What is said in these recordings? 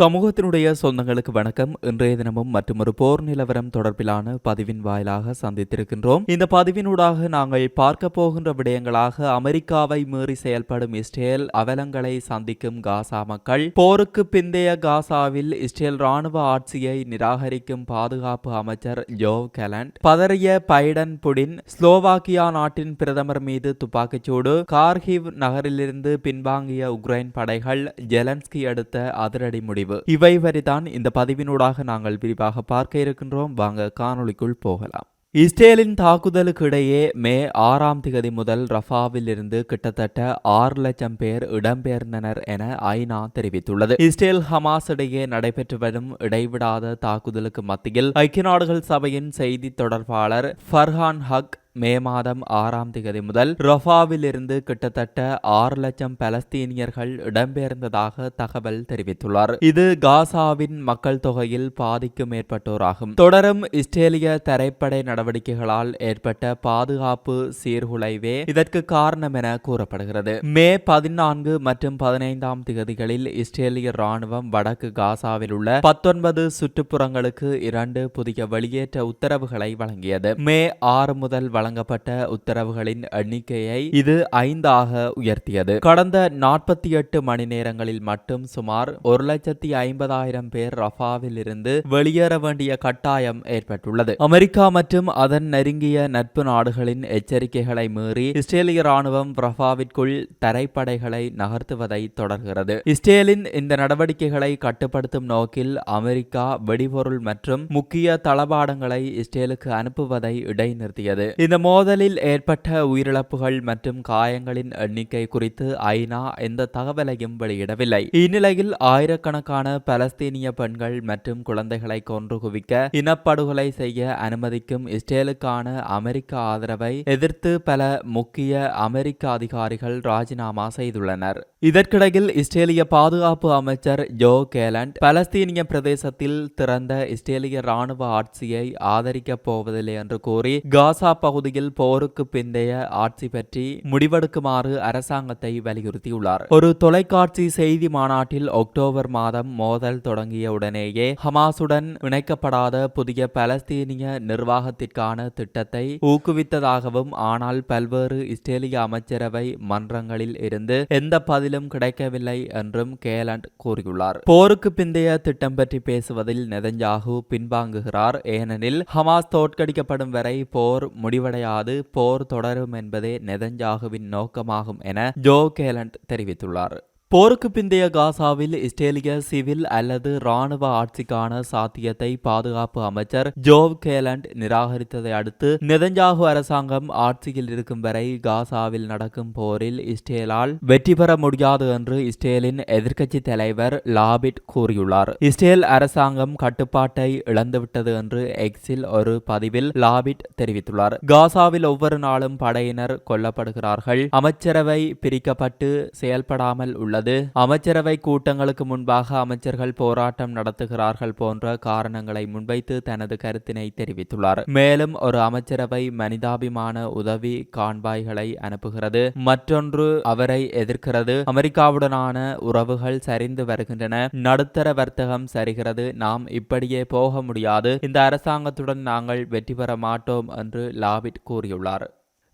சமூகத்தினுடைய சொந்தங்களுக்கு வணக்கம். இன்றைய தினமும் மற்றொரு போர் நிலவரம் தொடர்பிலான பதிவின் வாயிலாக சந்தித்திருக்கின்றோம். இந்த பதிவினூடாக நாங்கள் பார்க்க போகின்ற விடயங்களாக அமெரிக்காவை மீறி செயல்படும் இஸ்ரேல் அவலங்களை சந்திக்கும் காசா மக்கள் போருக்கு பிந்தைய காசாவில் இஸ்ரேல் ராணுவ ஆட்சியை நிராகரிக்கும் பாதுகாப்பு அமைச்சர் ஜோ கெலண்ட் பதறிய பைடன் புடின் ஸ்லோவாக்கியா நாட்டின் பிரதமர் மீது துப்பாக்கிச்சூடு கார்கிவ் நகரிலிருந்து பின்வாங்கிய உக்ரைன் படைகள் ஜெலன்ஸ்கி அடுத்த அதிரடி முடிவு. பதிவு இவை வரைதான் இந்த பதிவினூடாக நாங்கள் விரிவாக பார்க்க இருக்கின்றோம். வாங்க காணொலிக்குள் போகலாம். இஸ்ரேலின் தாக்குதலுக்கு இடையே மே ஆறாம் திகதி முதல் ரஃபாவில் இருந்து கிட்டத்தட்ட ஆறு லட்சம் பேர் இடம்பெயர்ந்தனர் என ஐநா தெரிவித்துள்ளது. இஸ்ரேல் ஹமாஸ் இடையே நடைபெற்று வரும் இடைவிடாத தாக்குதலுக்கு மத்தியில் ஐக்கிய நாடுகள் சபையின் செய்தி தொடர்பாளர் ஃபர்ஹான் ஹக் மே மாதம் ஆறாம் திகதி முதல் ரஃபாவில் இருந்து கிட்டத்தட்ட ஆறு லட்சம் பலஸ்தீனியர்கள் இடம்பெயர்ந்ததாக தகவல் தெரிவித்துள்ளார். இது காசாவின் மக்கள் தொகையில் பாதிக்கும் மேற்பட்டோராகும். தொடரும் இஸ்ரேலிய தரைப்படை நடவடிக்கைகளால் ஏற்பட்ட பாதுகாப்பு சீர்குலைவே இதற்கு காரணம் என கூறப்படுகிறது. மே பதினான்கு மற்றும் பதினைந்தாம் திகதிகளில் இஸ்ரேலிய ராணுவம் வடக்கு காசாவில் உள்ள பத்தொன்பது சுற்றுப்புறங்களுக்கு இரண்டு புதிய வெளியேற்ற உத்தரவுகளை வழங்கியது. மே ஆறு முதல் வழங்கப்பட்ட உத்தரவுகளின் எண்ணிக்கையை இது ஐந்தாக உயர்த்தியது. கடந்த நாற்பத்தி எட்டு மணி நேரங்களில் மட்டும் சுமார் ஒரு லட்சத்தி ஐம்பதாயிரம் பேர் ரஃபாவில் இருந்து வெளியேற வேண்டிய கட்டாயம் ஏற்பட்டுள்ளது. அமெரிக்கா மற்றும் அதன் நெருங்கிய நட்பு நாடுகளின் எச்சரிக்கைகளை மீறி இஸ்ரேலிய ராணுவம் ரஃபாவிற்குள் தரைப்படைகளை நகர்த்துவதை தொடர்கிறது. இஸ்ரேலின் இந்த நடவடிக்கைகளை கட்டுப்படுத்தும் நோக்கில் அமெரிக்கா வெடிபொருள் மற்றும் முக்கிய தளபாடங்களை இஸ்ரேலுக்கு அனுப்புவதை இடைநிறுத்தியது. இந்த மோதலில் ஏற்பட்ட உயிரிழப்புகள் மற்றும் காயங்களின் எண்ணிக்கை குறித்து ஐநா எந்த தகவலையும் வெளியிடவில்லை. இந்நிலையில் ஆயிரக்கணக்கான பலஸ்தீனிய பெண்கள் மற்றும் குழந்தைகளை கொன்று குவிக்க இனப்படுகொலை செய்ய அனுமதிக்கும் இஸ்ரேலுக்கான அமெரிக்க ஆதரவை எதிர்த்து பல முக்கிய அமெரிக்க அதிகாரிகள் ராஜினாமா செய்துள்ளனர். இதற்கிடையில் இஸ்ரேலிய பாதுகாப்பு அமைச்சர் ஜோ கேலண்ட் பலஸ்தீனிய பிரதேசத்தில் திறந்த இஸ்ரேலிய ராணுவ ஆட்சியை ஆதரிக்கப் போவதில்லை என்று கூறி காசா பகுதி பகுதியில் போருக்கு பிந்தைய ஆட்சி பற்றி முடிவெடுக்குமாறு அரசாங்கத்தை வலியுறுத்தியுள்ளார். ஒரு தொலைக்காட்சி செய்தி மாநாட்டில் அக்டோபர் மாதம் மோதல் தொடங்கிய உடனேயே ஹமாசுடன் இணைக்கப்படாத புதிய பலஸ்தீனிய நிர்வாகத்திற்கான திட்டத்தை ஊக்குவித்ததாகவும் ஆனால் பல்வேறு இஸ்ரேலிய அமைச்சரவை மன்றங்களில் இருந்து எந்த பதிலும் கிடைக்கவில்லை என்றும் கேலண்ட் கூறியுள்ளார். போருக்கு பிந்தைய திட்டம் பற்றி பேசுவதில் நெதஞ்சாகு பின்வாங்குகிறார். ஏனெனில் ஹமாஸ் தோற்கடிக்கப்படும் வரை போர் முடிவடையாது போர் தொடரும் என்பதே நெதஞ்சாகுவின் நோக்கமாகும் என ஜோ கேலண்ட் தெரிவித்துள்ளார். போருக்கு பிந்தைய காசாவில் இஸ்ரேலிய சிவில் அல்லது இராணுவ ஆட்சிக்கான சாத்தியத்தை பாதுகாப்பு அமைச்சர் ஜோவ் கேலண்ட் நிராகரித்ததை அடுத்து நெதஞ்சாகு அரசாங்கம் ஆட்சியில் இருக்கும் வரை காசாவில் நடக்கும் போரில் இஸ்ரேலால் வெற்றி பெற முடியாது என்று இஸ்ரேலின் எதிர்க்கட்சி தலைவர் லாபிட் கூறியுள்ளார். இஸ்ரேல் அரசாங்கம் கட்டுப்பாட்டை இழந்துவிட்டது என்று எக்ஸில் ஒரு பதிவில் லாபிட் தெரிவித்துள்ளார். காசாவில் ஒவ்வொரு நாளும் படையினர் கொல்லப்படுகிறார்கள். அமைச்சரவை பிரிக்கப்பட்டு செயல்படாமல் உள்ளது உள்ளது அமைச்சரவை கூட்டங்களுக்கு முன்பாக அமைச்சர்கள் போராட்டம் நடத்துகிறார்கள் போன்ற காரணங்களை முன்வைத்து தனது கருத்தினை தெரிவித்துள்ளார். மேலும் ஒரு அமைச்சரவை மனிதாபிமான உதவி கான்வாய்களை அனுப்புகிறது. மற்றொன்று அவரை எதிர்க்கிறது. அமெரிக்காவுடனான உறவுகள் சரிந்து வருகின்றன. நடுத்தர வர்த்தகம் சரிகிறது. நாம் இப்படியே போக முடியாது. இந்த அரசாங்கத்துடன் நாங்கள் வெற்றி பெற மாட்டோம் என்று லாபிட் கூறியுள்ளார்.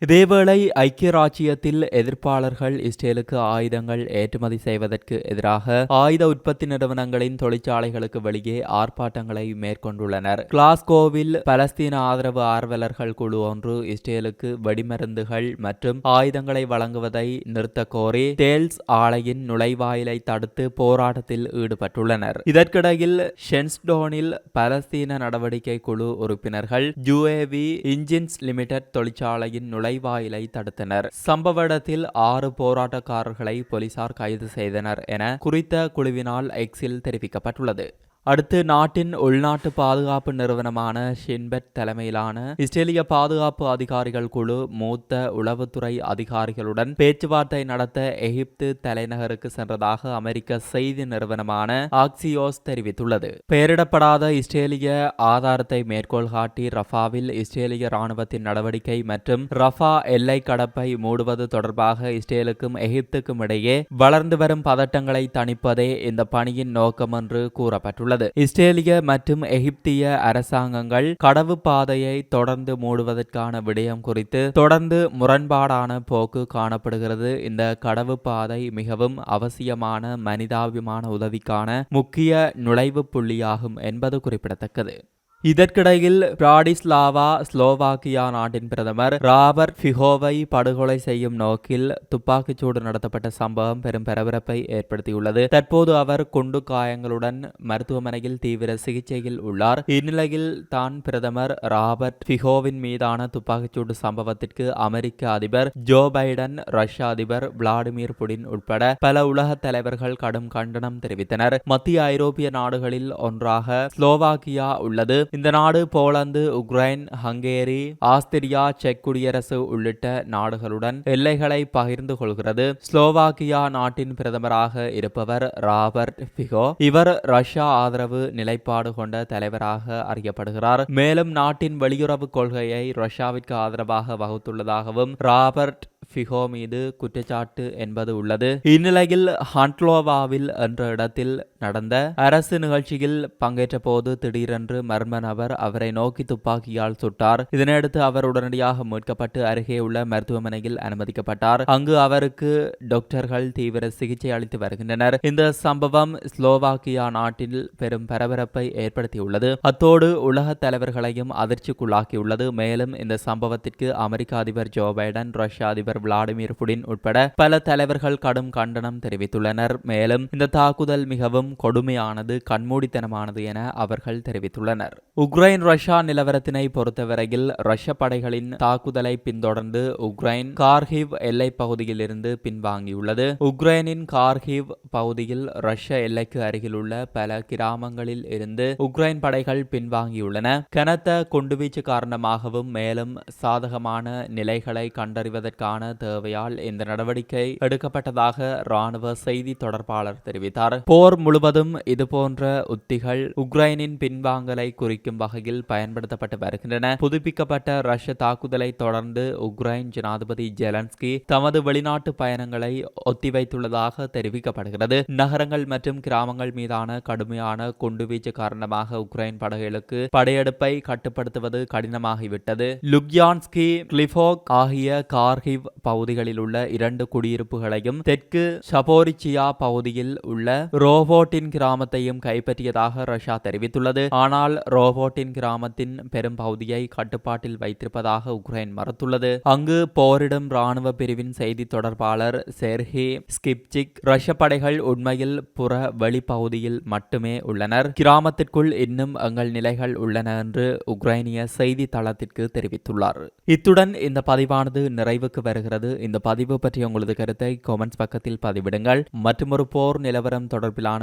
இதேவேளை ஐக்கிய ராச்சியத்தில் எதிர்ப்பாளர்கள் இஸ்ரேலுக்கு ஆயுதங்கள் ஏற்றுமதி செய்வதற்கு எதிராக ஆயுத உற்பத்தி நிறுவனங்களின் தொழிற்சாலைகளுக்கு வெளியே ஆர்ப்பாட்டங்களை மேற்கொண்டுள்ளனர். கிளாஸ்கோவில் பலஸ்தீன ஆதரவு ஆர்வலர்கள் குழு ஒன்று இஸ்ரேலுக்கு வெடிமருந்துகள் மற்றும் ஆயுதங்களை வழங்குவதை நிறுத்த கோரி தேல்ஸ் ஆலையின் நுழைவாயிலை தடுத்து போராட்டத்தில் ஈடுபட்டுள்ளனர். இதற்கிடையில் ஷென்ஸ்டோனில் பலஸ்தீன நடவடிக்கை குழு உறுப்பினர்கள் ஜூஏவி இன்ஜின்ஸ் லிமிடெட் தொழிற்சாலையின் நுழை நுழைவாயிலை தடுத்தனர். சம்பவ இடத்தில் ஆறு போராட்டக்காரர்களை போலீசார் கைது செய்தனர் என குறித்த குழுவினால் எக்ஸில் தெரிவிக்கப்பட்டுள்ளது. அடுத்து நாட்டின் உள்நாட்டு பாதுகாப்பு நிறுவனமான ஷின்பெட் தலைமையிலான இஸ்ரேலிய பாதுகாப்பு அதிகாரிகள் குழு மூத்த உளவுத்துறை அதிகாரிகளுடன் பேச்சுவார்த்தை நடத்த எகிப்து தலைநகருக்கு சென்றதாக அமெரிக்க செய்தி நிறுவனமான ஆக்சியோஸ் தெரிவித்துள்ளது. பெயரிடப்படாத இஸ்ரேலிய ஆதாரத்தை மேற்கோள் காட்டி ரஃபாவில் இஸ்ரேலிய ராணுவத்தின் நடவடிக்கை மற்றும் ரஃபா எல்லை கடப்பை மூடுவது தொடர்பாக இஸ்ரேலுக்கும் எகிப்துக்கும் இடையே வளர்ந்து வரும் பதட்டங்களை தணிப்பதே இந்த பணியின் நோக்கம் என்று கூறப்பட்டுள்ளது. இஸ்ரேலிய மற்றும் எகிப்திய அரசாங்கங்கள் கடவு பாதையை தொடர்ந்து மூடுவதற்கான விடயம் குறித்து தொடர்ந்து முரண்பாடான போக்கு காணப்படுகிறது. இந்த கடவு பாதை மிகவும் அவசியமான மனிதாபிமான உதவிக்கான முக்கிய நுழைவு புள்ளியாகும் என்பது குறிப்பிடத்தக்கது. இதற்கிடையில் பிராடிஸ்லாவா ஸ்லோவாக்கியா நாட்டின் பிரதமர் ராபர்ட் ஃபிகோவை படுகொலை செய்யும் நோக்கில் துப்பாக்கிச்சூடு நடத்தப்பட்ட சம்பவம் பெரும் பரபரப்பை ஏற்படுத்தியுள்ளது. தற்போது அவர் குண்டு காயங்களுடன் மருத்துவமனையில் தீவிர சிகிச்சையில் உள்ளார். இந்நிலையில் தான் பிரதமர் ராபர்ட் ஃபிகோவின் மீதான துப்பாக்கிச்சூடு சம்பவத்திற்கு அமெரிக்க அதிபர் ஜோ பைடன் ரஷ்ய அதிபர் விளாடிமிர் புடின் உட்பட பல உலக தலைவர்கள் கடும் கண்டனம் தெரிவித்தனர். மத்திய ஐரோப்பிய நாடுகளில் ஒன்றாக ஸ்லோவாக்கியா உள்ளது. இந்த நாடு போலந்து உக்ரைன் ஹங்கேரி ஆஸ்திரியா செக் குடியரசு உள்ளிட்ட நாடுகளுடன் எல்லைகளை பகிர்ந்து கொள்கிறது. ஸ்லோவாக்கியா நாட்டின் பிரதமராக இருப்பவர் ராபர்ட் பிகோ இவர் ரஷ்யா ஆதரவு நிலைப்பாடு கொண்ட தலைவராக அறியப்படுகிறார். மேலும் நாட்டின் வெளியுறவு கொள்கையை ரஷ்யாவிற்கு ஆதரவாக வகுத்துள்ளதாகவும் ராபர்ட் ஃபிகோ மீது குற்றச்சாட்டு என்பது உள்ளது. இந்நிலையில் ஹண்ட்லோவாவில் என்ற இடத்தில் நடந்த அரசு நிகழ்ச்சியில் பங்கேற்ற போது திடீரென்று மர்ம நபர் அவரை நோக்கி துப்பாக்கியால் சுட்டார். இதனையடுத்து அவர் உடனடியாக மீட்கப்பட்டு அருகே உள்ள மருத்துவமனையில் அனுமதிக்கப்பட்டார். அங்கு அவருக்கு டாக்டர்கள் தீவிர சிகிச்சை அளித்து வருகின்றனர். இந்த சம்பவம் ஸ்லோவாக்கியா நாட்டில் பெரும் பரபரப்பை ஏற்படுத்தியுள்ளது. அத்தோடு உலக தலைவர்களையும் அதிர்ச்சிக்குள்ளாக்கியுள்ளது. மேலும் இந்த சம்பவத்திற்கு அமெரிக்க அதிபர் ஜோ பைடன் ரஷ்ய அதிபர் விளாடிமிர் புடின் உட்பட பல தலைவர்கள் கடும் கண்டனம் தெரிவித்துள்ளனர். மேலும் இந்த தாக்குதல் மிகவும் கொடுமையானது கண்மூடித்தனமானது என அவர்கள் தெரிவித்துள்ளனர். உக்ரைன் ரஷ்யா நிலவரத்தினை பொறுத்தவரையில் ரஷ்ய படைகளின் தாக்குதலை பின்தொடர்ந்து உக்ரைன் கார்கிவ் எல்லை பகுதியில் இருந்து பின்வாங்கியுள்ளது. உக்ரைனின் கார்கிவ் பகுதியில் ரஷ்ய எல்லைக்கு அருகிலுள்ள பல கிராமங்களில் இருந்து உக்ரைன் படைகள் பின்வாங்கியுள்ளன. கனத்த குண்டுவீச்சு காரணமாகவும் மேலும் சாதகமான நிலைகளை கண்டறிவதற்கான தேவையால் இந்த நடவடிக்கை எடுக்கப்பட்டதாக ராணுவ செய்தி தொடர்பாளர் தெரிவித்தார். போர் முழு முழுவதும் இதுபோன்ற உத்திகள் உக்ரைனின் பின்வாங்கலை குறிக்கும் வகையில் பயன்படுத்தப்பட்டு வருகின்றன. புதுப்பிக்கப்பட்ட ரஷ்ய தாக்குதலை தொடர்ந்து உக்ரைன் ஜனாதிபதி ஜெலன்ஸ்கி தமது வெளிநாட்டு பயணங்களை ஒத்திவைத்துள்ளதாக தெரிவிக்கப்படுகிறது. நகரங்கள் மற்றும் கிராமங்கள் மீதான கடுமையான குண்டுவீச்சு காரணமாக உக்ரைன் படைகளுக்கு படையெடுப்பை கட்டுப்படுத்துவது கடினமாகிவிட்டது. லுக்யான்ஸ்கி கிளிஃபோக் ஆகிய கார்கிவ் பகுதிகளில் உள்ள இரண்டு குடியிருப்புகளையும் தெற்கு ஷபோரிச்சியா பகுதியில் உள்ள ரோபோட்டின் கிராமத்தையும் கைப்பற்றியதாக ரஷ்யா தெரிவித்துள்ளது. ஆனால் ரோபோட்டின் கிராமத்தின் பெரும் பகுதியை கட்டுப்பாட்டில் வைத்திருப்பதாக உக்ரைன் மறுத்துள்ளது. அங்கு போரிடும் ராணுவ பிரிவின் செய்தி தொடர்பாளர் செர்ஹி ஸ்கிப்சிக் ரஷ்ய படைகள் உண்மையில் புற வெளிப்பகுதியில் மட்டுமே உள்ளனர். கிராமத்திற்குள் இன்னும் எங்கள் நிலைகள் உள்ளன என்று உக்ரைனிய செய்தி தளத்திற்கு தெரிவித்துள்ளார். இத்துடன் இந்த பதிவானது நிறைவுக்கு வருகிறது. இந்த பதிவு பற்றி உங்களது கருத்தை கொமெண்ட்ஸ் பக்கத்தில் பதிவிடுங்கள். மற்றும் ஒரு போர் நிலவரம் தொடர்பிலான